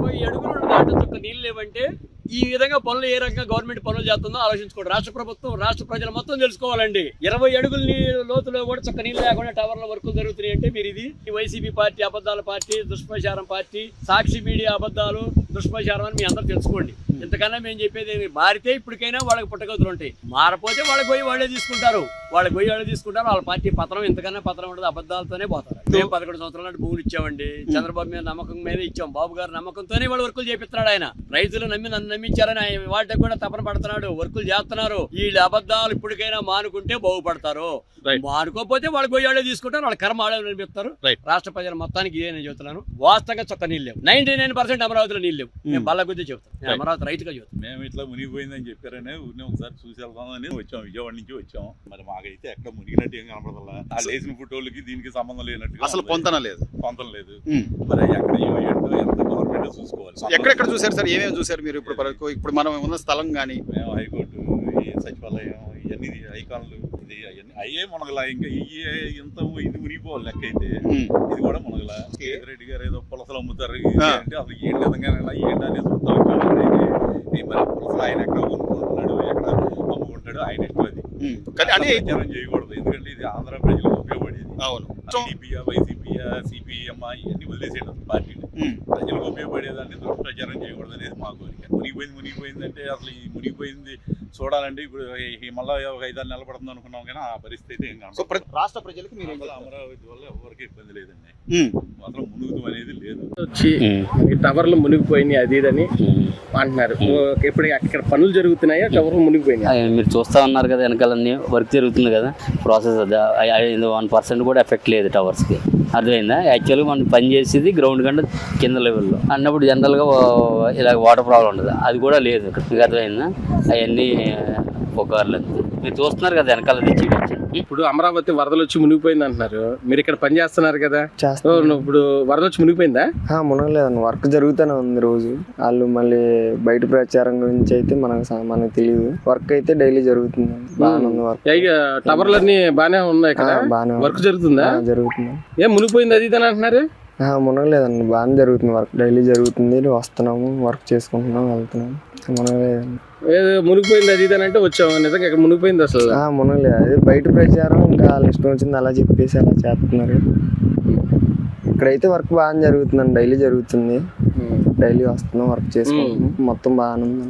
ముప్పై అడుగులు దాటి చుక్క నీళ్ళు లేవంటే ఈ విధంగా పనులు ఏ రకంగా గవర్నమెంట్ పనులు చేస్తుందో ఆలోచించుకోండి. రాష్ట్ర ప్రభుత్వం రాష్ట్ర ప్రజలు మొత్తం తెలుసుకోవాలండి. ఇరవై అడుగుల లోతులో కూడా చక్క నీళ్ళు లేకుండా టవర్ల వర్కులు జరుగుతున్నాయి అంటే మీరు ఇది. వైసీపీ పార్టీ అబద్ధాల పార్టీ దుష్ప్రచారం పార్టీ సాక్షి మీడియా అబద్ధాలు దుష్ప్రచారం అని మీ అందరూ తెలుసుకోండి. ఇంతకన్నా మేము చెప్పేది ఏమి? మారితే ఇప్పటికైనా వాళ్ళకి పుట్టగతులు ఉంటాయి. మారపోతే వాళ్ళకి పోయి వాళ్ళే తీసుకుంటారు. వాళ్ళకి పోయి వాళ్ళే తీసుకుంటారు. వాళ్ళ పార్టీ పత్రం ఇంతకన్నా పత్రం ఉండదు. అబద్ధాలతోనే పోతారు. మేము పదకొండు సంవత్సరాల నాటి భూములు ఇచ్చామండి. చంద్రబాబు మీద నమ్మకం మీద ఇచ్చాం. బాబు గారు నమ్మకంతోనే వాళ్ళు వర్కులు చేపిస్తున్నాడు ఆయన. రైతులు నమ్మి నన్ను నమ్మించారని ఆయన వాటికి కూడా తపన పడుతున్నాడు. వర్కులు చేస్తున్నారు. వీళ్ళ అబద్ధాలు ఇప్పటికైనా మానుకుంటే బాగుపడతారు. మానుకోకపోతే వాళ్ళే తీసుకుంటారు. వాళ్ళ కర్మ ఆడే Right. రాష్ట్ర ప్రజల మొత్తానికి ఇదే నేను చెబుతున్నాను. వాస్తవంగా చొక్క నీళ్ళు లేవు. నైన్టీ నైన్ పర్సెంట్ అమరావతిలో నీళ్ళు లేవు. నేను బల్ల నేను Right. అమరావతి రైతుగా చెబుతాను. మేము ఇట్లా మునిగిపోయిందని చెప్పారనే ఊరిని ఒకసారి చూసి వెళ్దామని వచ్చాం. విజయవాడ నుంచి వచ్చాం. మరి మాకైతే ఎక్కడ మునిగినట్టు ఏం కనపడదల్లా ఆ లేచిన ఫోటోలకి దీనికి సంబంధం లేనట్టుగా అసలు. పొంతన లేదు. పొంతం లేదు. మరి ఎక్కడ ఎంత గవర్నమెంట్ చూసుకోవాలి? ఎక్కడెక్కడ చూసారు సార్? ఏమేమి చూసారు మీరు ఇప్పుడు వరకు? ఇప్పుడు మనం ఉన్న స్థలం కానీ మేము హైకోర్టు ఈ సచివాలయం ఇవన్నీ ఐకాన్లు ఇది అవన్నీ అయ్యే మునగల. ఇంకా ఇయ్యే ఇంత ఇది మునిగిపోవాలి లెక్క అయితే. ఇది కూడా మునగల. రెడ్డి గారు ఏదో పులసలు అమ్ముతారు. అంటే అసలు ఏ విధంగా ఏంటి అనేది చూద్దాం. ఈ మరి పులసలు ఆయన ఎక్కడ కొనుక్కుంటున్నాడు ఎక్కడ అమ్ముకుంటాడు ఆయన ఇష్టం అది. కానీ ప్రచారం చేయకూడదు. ఇది ఆంధ్ర ప్రజలకు ఉపయోగపడేది. అవును. వైసీపీయా సిపిఎం ఇవన్నీ వదిలేసేయడం పార్టీని ఉమ్. ఉపయోగపడేదాన్ని దుష్ప్రచారం చేయకూడదు అనేది మా కోరిక. మునిగిపోయింది మునిగిపోయింది అంటే అసలు ఈ మునిగిపోయింది చూడాలంటే ఇప్పుడు ఈ మళ్ళీ ఒక ఐదారు నెలలు పడుతుంది అనుకున్నాం కానీ ఆ పరిస్థితి ఏం. ప్ర- రాష్ట్ర ప్రజలకు మీరు ఏం అసలు చెప్తారు? అమరావతి వల్ల ఎవరికి ఇబ్బంది లేదండి. మాత్రం మునుగుతం అనేది లేదు. వచ్చి ఈ టవర్లు మునిగిపోయినాయి అది ఇదని అంటున్నారు. ఇప్పుడు అక్కడ పనులు జరుగుతున్నాయా? టవర్లు మునిగిపోయినాయి? మీరు చూస్తా ఉన్నారు కదా వెనకాలన్నీ వర్క్ జరుగుతుంది కదా. ప్రాసెస్ అది. వన్ పర్సెంట్ కూడా ఎఫెక్ట్ లేదు టవర్స్కి. అర్థమైందా? యాక్చువల్గా మనం పని చేసేది గ్రౌండ్ కంటే కింద లెవెల్లో అన్నప్పుడు జనరల్గా ఇలా వాటర్ ప్రాబ్లం ఉండదు. అది కూడా లేదు. అర్థమైందా అవన్నీ పొగార్లు మీరు చూస్తున్నారు కదా వెనకాల తెచ్చి ఇచ్చి. ఇప్పుడు అమరావతి వరదలు వచ్చి మునిగిపోయింది అంటున్నారు. మీరు ఇక్కడ పని చేస్తున్నారు కదా? ఇప్పుడు వరద వచ్చి మునిగిపోయిందా? మునగలేదండి. వర్క్ జరుగుతూనే ఉంది రోజు. వాళ్ళు మళ్ళీ బయట ప్రచారం గురించి అయితే మనకు మనకు తెలియదు వర్క్ అయితే డైలీ జరుగుతుంది. బాగానే ఉంది వర్క్. టవర్లన్నీ బాగానే ఉన్నాయి. వర్క్ జరుగుతుందా? జరుగుతుంది. ఏం మునిగిపోయింది అది అంటున్నారు? మునగలేదండి బాగానే జరుగుతుంది వర్క్. డైలీ జరుగుతుంది. వస్తున్నాము వర్క్ చేసుకుంటున్నాం వెళ్తున్నాం. మునగలేదండి ఏదో మునిగిపోయింది అది అంటే వచ్చాము. నిజంగా ఇక్కడ మునిగిపోయింది అసలు. మునగలేదు అదే బయట ప్రచారం ఇంకా వాళ్ళ ఇష్టం వచ్చింది అలా చెప్పేసి అలా చేస్తున్నారు. ఇక్కడైతే వర్క్ బాగానే జరుగుతుందండి. డైలీ జరుగుతుంది. డైలీ వస్తున్నాం వర్క్ చేసుకుంటున్నాం. మొత్తం బాగానే ఉంది